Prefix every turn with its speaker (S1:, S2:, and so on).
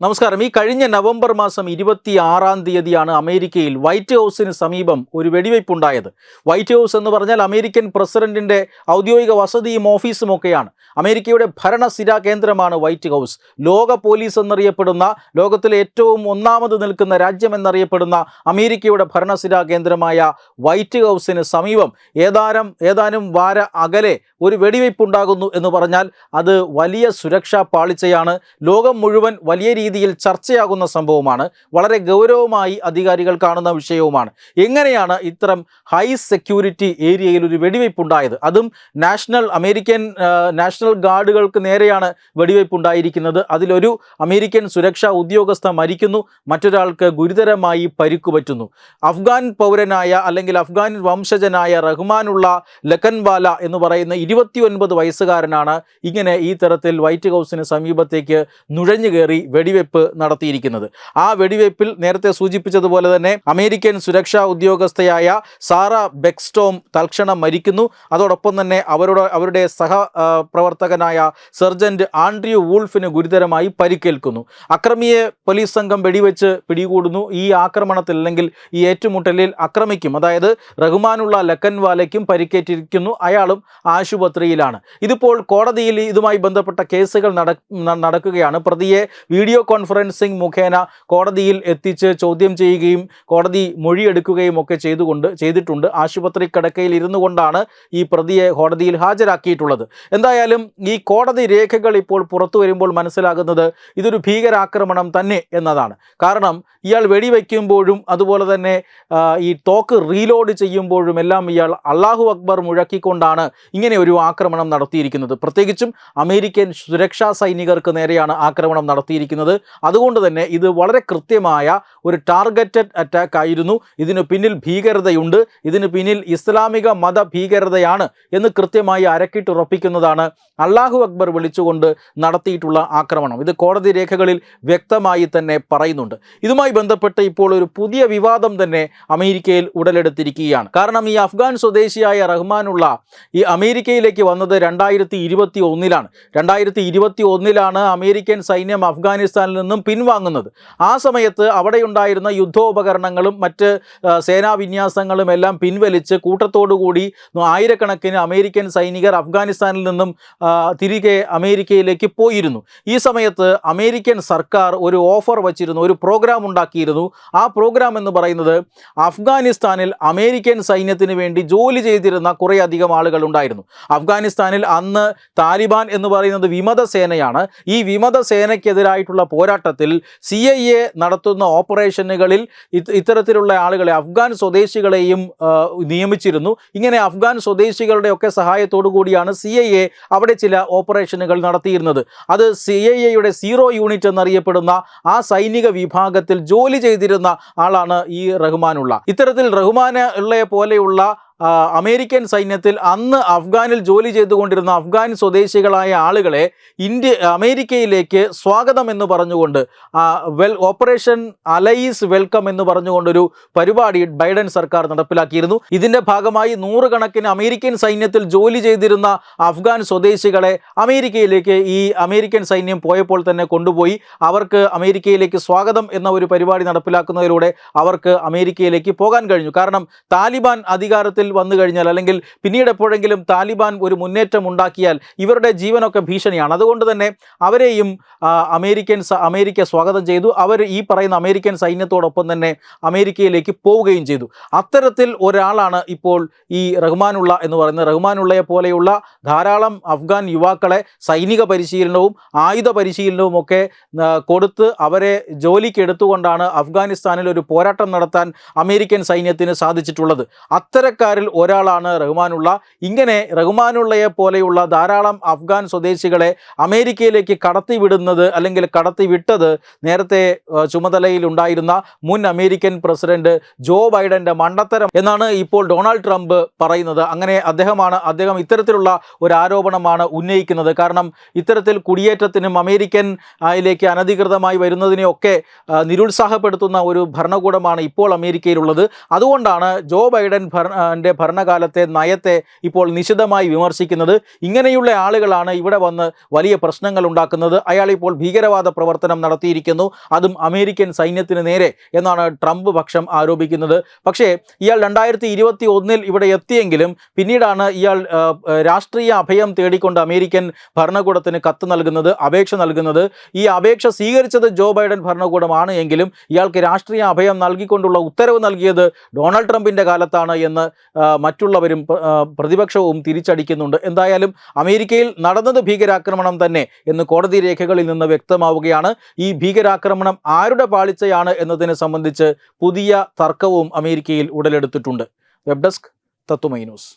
S1: നമസ്കാരം. ഈ കഴിഞ്ഞ നവംബർ മാസം ഇരുപത്തി ആറാം തീയതിയാണ് അമേരിക്കയിൽ വൈറ്റ് ഹൗസിന് സമീപം ഒരു വെടിവയ്പുണ്ടായത്. വൈറ്റ് ഹൗസ് എന്ന് പറഞ്ഞാൽ അമേരിക്കൻ പ്രസിഡന്റിന്റെ ഔദ്യോഗിക വസതിയും ഓഫീസും ഒക്കെയാണ്. അമേരിക്കയുടെ ഭരണസ്ഥിരാ കേന്ദ്രമാണ് വൈറ്റ് ഹൗസ്. ലോക പോലീസ് എന്നറിയപ്പെടുന്ന ലോകത്തിലെ ഏറ്റവും ഒന്നാമത് നിൽക്കുന്ന രാജ്യം എന്നറിയപ്പെടുന്ന അമേരിക്കയുടെ ഭരണസ്ഥിരാ കേന്ദ്രമായ വൈറ്റ് ഹൗസിന് സമീപം ഏതാനും ഏതാനും വാര അകലെ ഒരു വെടിവയ്പുണ്ടാകുന്നു എന്ന് പറഞ്ഞാൽ അത് വലിയ സുരക്ഷാ പാളിച്ചയാണ്. ലോകം മുഴുവൻ വലിയ രീതിയിൽ ചർച്ചയാകുന്ന സംഭവമാണ്. വളരെ ഗൗരവമായി അധികാരികൾ കാണുന്ന വിഷയവുമാണ്. എങ്ങനെയാണ് ഇത്തരം ഹൈ സെക്യൂരിറ്റി ഏരിയയിൽ ഒരു വെടിവയ്പുണ്ടായത്? അതും നാഷണൽ അമേരിക്കൻ നാഷണൽ ഗാർഡുകൾക്ക് നേരെയാണ് വെടിവയ്പുണ്ടായിരിക്കുന്നത്. അതിലൊരു അമേരിക്കൻ സുരക്ഷാ ഉദ്യോഗസ്ഥ മരിക്കുന്നു. മറ്റൊരാൾക്ക് ഗുരുതരമായി പരിക്കു പറ്റുന്നു. അഫ്ഗാൻ പൗരനായ അല്ലെങ്കിൽ അഫ്ഗാൻ വംശജനായ റഹ്മാനുള്ള ലക്കൻവാല എന്ന് പറയുന്ന ഇരുപത്തിയൊൻപത് വയസ്സുകാരനാണ് ഇങ്ങനെ ഈ തരത്തിൽ വൈറ്റ് ഹൗസിന് സമീപത്തേക്ക് നുഴഞ്ഞു കയറി നടത്തിയിരിക്കുന്നത്. ആ വെടിവെപ്പിൽ നേരത്തെ സൂചിപ്പിച്ചതുപോലെ തന്നെ അമേരിക്കൻ സുരക്ഷാ ഉദ്യോഗസ്ഥയായ സാറ ബെക്സ്റ്റോം തൽക്ഷണം മരിക്കുന്നു. അതോടൊപ്പം തന്നെ അവരുടെ അവരുടെ സഹ പ്രവർത്തകനായ സർജന്റ് ആൻഡ്രിയു വൂൾഫിന് ഗുരുതരമായി പരിക്കേൽക്കുന്നു. അക്രമിയെ പോലീസ് സംഘം വെടിവെച്ച് പിടികൂടുന്നു. ഈ ആക്രമണത്തിൽ അല്ലെങ്കിൽ ഈ ഏറ്റുമുട്ടലിൽ അക്രമിക്കും അതായത് റഹ്മാനുള്ള ലക്കൻവാലയ്ക്കും പരിക്കേറ്റിരിക്കുന്നു അയാളും ആശുപത്രിയിലാണ്. ഇതിപ്പോൾ കോടതിയിൽ ഇതുമായി ബന്ധപ്പെട്ട കേസുകൾ നടക്കുകയാണ്. പ്രതിയെ വീഡിയോ കോൺഫറൻസിംഗ് മുഖേന കോടതിയിൽ എത്തിച്ച് ചോദ്യം ചെയ്യുകയും കോടതി മൊഴിയെടുക്കുകയും ഒക്കെ ചെയ്തുകൊണ്ട് ചെയ്തിട്ടുണ്ട്. ആശുപത്രി കിടക്കയിൽ ഇരുന്നു കൊണ്ടാണ് ഈ പ്രതിയെ കോടതിയിൽ ഹാജരാക്കിയിട്ടുള്ളത്. എന്തായാലും ഈ കോടതി രേഖകൾ ഇപ്പോൾ പുറത്തു വരുമ്പോൾ മനസ്സിലാകുന്നത് ഇതൊരു ഭീകരാക്രമണം തന്നെ എന്നതാണ്. കാരണം ഇയാൾ വെടിവെക്കുമ്പോഴും അതുപോലെ തന്നെ ഈ തോക്ക് റീലോഡ് ചെയ്യുമ്പോഴും എല്ലാം ഇയാൾ അള്ളാഹു അക്ബർ മുഴക്കിക്കൊണ്ടാണ് ഇങ്ങനെ ഒരു ആക്രമണം നടത്തിയിരിക്കുന്നത്. പ്രത്യേകിച്ചും അമേരിക്കൻ സുരക്ഷാ സൈനികർക്ക് നേരെയാണ് ആക്രമണം നടത്തിയിരിക്കുന്നത്. അതുകൊണ്ട് തന്നെ ഇത് വളരെ കൃത്യമായ ഒരു ടാർഗറ്റഡ് അറ്റാക്ക് ആയിരുന്നു. ഇതിനു പിന്നിൽ ഭീകരതയുണ്ട്. ഇതിനു പിന്നിൽ ഇസ്ലാമിക മത ഭീകരതയാണ് എന്ന് കൃത്യമായി അരക്കിട്ടുറപ്പിക്കുന്നതാണ് അള്ളാഹു അക്ബർ വിളിച്ചുകൊണ്ട് നടത്തിയിട്ടുള്ള ആക്രമണം. ഇത് കോടതി രേഖകളിൽ വ്യക്തമായി തന്നെ പറയുന്നുണ്ട്. ഇതുമായി ബന്ധപ്പെട്ട് ഇപ്പോൾ ഒരു പുതിയ വിവാദം തന്നെ അമേരിക്കയിൽ ഉടലെടുത്തിരിക്കുകയാണ്. കാരണം ഈ അഫ്ഗാൻ സ്വദേശിയായ റഹ്മാനുള്ള ഈ അമേരിക്കയിലേക്ക് വന്നത് രണ്ടായിരത്തി ഇരുപത്തി ഒന്നിലാണ്. രണ്ടായിരത്തി ഇരുപത്തി ഒന്നിലാണ് അമേരിക്കൻ സൈന്യം അഫ്ഗാനിസ്ഥാനിൽ നിന്നും പിൻവാങ്ങുന്നത്. ആ സമയത്ത് അവിടെയുണ്ടായിരുന്ന യുദ്ധോപകരണങ്ങളും മറ്റ് സേനാവിന്യാസങ്ങളും സേനാ വിന്യാസങ്ങളും എല്ലാം പിൻവലിച്ച് കൂട്ടത്തോടുകൂടി ആയിരക്കണക്കിന് അമേരിക്കൻ സൈനികർ അഫ്ഗാനിസ്ഥാനിൽ നിന്നും തിരികെ അമേരിക്കയിലേക്ക് പോയിരുന്നു. ഈ സമയത്ത് അമേരിക്കൻ സർക്കാർ ഒരു ഓഫർ വച്ചിരുന്നു ഒരു പ്രോഗ്രാം ഉണ്ടാക്കിയിരുന്നു. ആ പ്രോഗ്രാം എന്ന് പറയുന്നത് അഫ്ഗാനിസ്ഥാനിൽ അമേരിക്കൻ സൈന്യത്തിന് വേണ്ടി ജോലി ചെയ്തിരുന്ന കുറേയധികം ആളുകൾ ഉണ്ടായിരുന്നു. അഫ്ഗാനിസ്ഥാനിൽ അന്ന് താലിബാൻ എന്ന് പറയുന്നത് വിമത സേനയാണ് ഈ വിമത സേനയ്ക്കെതിരായിട്ടുള്ള പോരാട്ടത്തിൽ സി ഐ എ നടത്തുന്ന ഓപ്പറേഷനുകളിൽ ഇത് ഇത്തരത്തിലുള്ള ആളുകളെ അഫ്ഗാൻ സ്വദേശികളെയും നിയമിച്ചിരുന്നു. ഇങ്ങനെ അഫ്ഗാൻ സ്വദേശികളുടെ ഒക്കെ സഹായത്തോടു കൂടിയാണ് സി ഐ എ അവിടെ ചില ഓപ്പറേഷനുകൾ നടത്തിയിരുന്നത്. അത് സി ഐ എയുടെ സീറോ യൂണിറ്റ് എന്നറിയപ്പെടുന്ന ആ സൈനിക വിഭാഗത്തിൽ ജോലി ചെയ്തിരുന്ന ആളാണ് ഈ റഹ്മാനുള്ള. ഇത്തരത്തിൽ റഹ്മാൻ ഉള്ള പോലെയുള്ള അമേരിക്കൻ സൈന്യത്തിൽ അന്ന് അഫ്ഗാനിൽ ജോലി ചെയ്തുകൊണ്ടിരുന്ന അഫ്ഗാൻ സ്വദേശികളായ ആളുകളെ ഇന്ത്യ അമേരിക്കയിലേക്ക് സ്വാഗതം എന്ന് പറഞ്ഞുകൊണ്ട് വെൽ ഓപ്പറേഷൻ അലൈസ് വെൽക്കം എന്ന് പറഞ്ഞുകൊണ്ടൊരു പരിപാടി ബൈഡൻ സർക്കാർ നടപ്പിലാക്കിയിരുന്നു. ഇതിന്റെ ഭാഗമായി നൂറുകണക്കിന് അമേരിക്കൻ സൈന്യത്തിൽ ജോലി ചെയ്തിരുന്ന അഫ്ഗാൻ സ്വദേശികളെ അമേരിക്കയിലേക്ക് ഈ അമേരിക്കൻ സൈന്യം പോയപ്പോൾ തന്നെ കൊണ്ടുപോയി. അവർക്ക് അമേരിക്കയിലേക്ക് സ്വാഗതം എന്ന ഒരു പരിപാടി നടപ്പിലാക്കുന്നതിലൂടെ അവർക്ക് അമേരിക്കയിലേക്ക് പോകാൻ കഴിഞ്ഞു. കാരണം താലിബാൻ അധികാരത്തിൽ വന്നു കഴിഞ്ഞാൽ അല്ലെങ്കിൽ പിന്നീട് എപ്പോഴെങ്കിലും താലിബാൻ ഒരു മുന്നേറ്റം ഉണ്ടാക്കിയാൽ ഇവരുടെ ജീവനൊക്കെ ഭീഷണിയാണ്. അതുകൊണ്ട് തന്നെ അവരെയും അമേരിക്കൻ അമേരിക്ക സ്വാഗതം ചെയ്തു. അവർ ഈ പറയുന്ന അമേരിക്കൻ സൈന്യത്തോടൊപ്പം തന്നെ അമേരിക്കയിലേക്ക് പോവുകയും ചെയ്തു. അത്തരത്തിൽ ഒരാളാണ് ഇപ്പോൾ ഈ റഹ്മാനുള്ള എന്ന് പറയുന്നത് റഹ്മാനുള്ളയെ പോലെയുള്ള ധാരാളം അഫ്ഗാൻ യുവാക്കളെ സൈനിക പരിശീലനവും ആയുധ പരിശീലനവും ഒക്കെ കൊടുത്ത് അവരെ ജോലിക്ക് എടുത്തുകൊണ്ടാണ് അഫ്ഗാനിസ്ഥാനിൽ ഒരു പോരാട്ടം നടത്താൻ അമേരിക്കൻ സൈന്യത്തിന് സാധിച്ചിട്ടുള്ളത്. അത്തരക്കാരിൽ ഒരാളാണ് റഹ്മാനുള്ള. ഇങ്ങനെ റഹ്മാനുള്ളയെ പോലെയുള്ള ധാരാളം അഫ്ഗാൻ സ്വദേശികളെ അമേരിക്കയിലേക്ക് കടത്തിവിടുന്നത് അല്ലെങ്കിൽ കടത്തിവിട്ടത് നേരത്തെ ചുമതലയിൽ ഉണ്ടായിരുന്ന മുൻ അമേരിക്കൻ പ്രസിഡന്റ് ജോ ബൈഡന്റെ മണ്ടത്തരം എന്നാണ് ഇപ്പോൾ ഡൊണാൾഡ് ട്രംപ് പറയുന്നത്. അങ്ങനെ അദ്ദേഹമാണ് അദ്ദേഹം ഇത്തരത്തിലുള്ള ഒരു ആരോപണമാണ് ഉന്നയിക്കുന്നത്. കാരണം ഇത്തരത്തിൽ കുടിയേറ്റത്തിനും അമേരിക്കൻ ആയിലേക്ക് അനധികൃതമായി വരുന്നതിനെയൊക്കെ നിരുത്സാഹപ്പെടുത്തുന്ന ഒരു ഭരണകൂടമാണ് ഇപ്പോൾ അമേരിക്കയിലുള്ളത്. അതുകൊണ്ടാണ് ജോ ബൈഡൻ ബൈഡന്റെ ഭരണകാലത്തെ നയത്തെ ഇപ്പോൾ നിശിതമായി വിമർശിക്കുന്നത് ഇങ്ങനെയുള്ള ആളുകളാണ് ഇവിടെ വന്ന് വലിയ പ്രശ്നങ്ങൾ ഉണ്ടാക്കുന്നത്. അയാൾ ഇപ്പോൾ ഭീകരവാദ പ്രവർത്തനം നടത്തിയിരിക്കുന്നു. അതും അമേരിക്കൻ സൈന്യത്തിന് നേരെ എന്നാണ് ട്രംപ് പക്ഷം ആരോപിക്കുന്നത്. പക്ഷേ ഇയാൾ രണ്ടായിരത്തി ഇരുപത്തി ഒന്നിൽ ഇവിടെ എത്തിയെങ്കിലും പിന്നീടാണ് ഇയാൾ രാഷ്ട്രീയ അഭയം തേടിക്കൊണ്ട് അമേരിക്കൻ ഭരണകൂടത്തിന് കത്ത് നൽകുന്നത് അപേക്ഷ നൽകുന്നത്. ഈ അപേക്ഷ സ്വീകരിച്ചത് ജോ ബൈഡൻ ഭരണകൂടമാണ് എങ്കിലും ഇയാൾക്ക് രാഷ്ട്രീയ അഭയം നൽകിക്കൊണ്ടുള്ള ഉത്തരവ് നൽകിയത് ഡൊണാൾഡ് ട്രംപിന്റെ കാലത്താണ് എന്ന് മറ്റുള്ളവരും പ്രതിപക്ഷവും തിരിച്ചടിക്കുന്നുണ്ട്. എന്തായാലും അമേരിക്കയിൽ നടന്നത് ഭീകരാക്രമണം തന്നെ എന്ന് കോടതി രേഖകളിൽ നിന്ന് വ്യക്തമാവുകയാണ്. ഈ ഭീകരാക്രമണം ആരുടെ പാളിച്ചയാണ് എന്നതിനെ സംബന്ധിച്ച് പുതിയ തർക്കവും അമേരിക്കയിൽ ഉടലെടുത്തിട്ടുണ്ട്. Web desk news.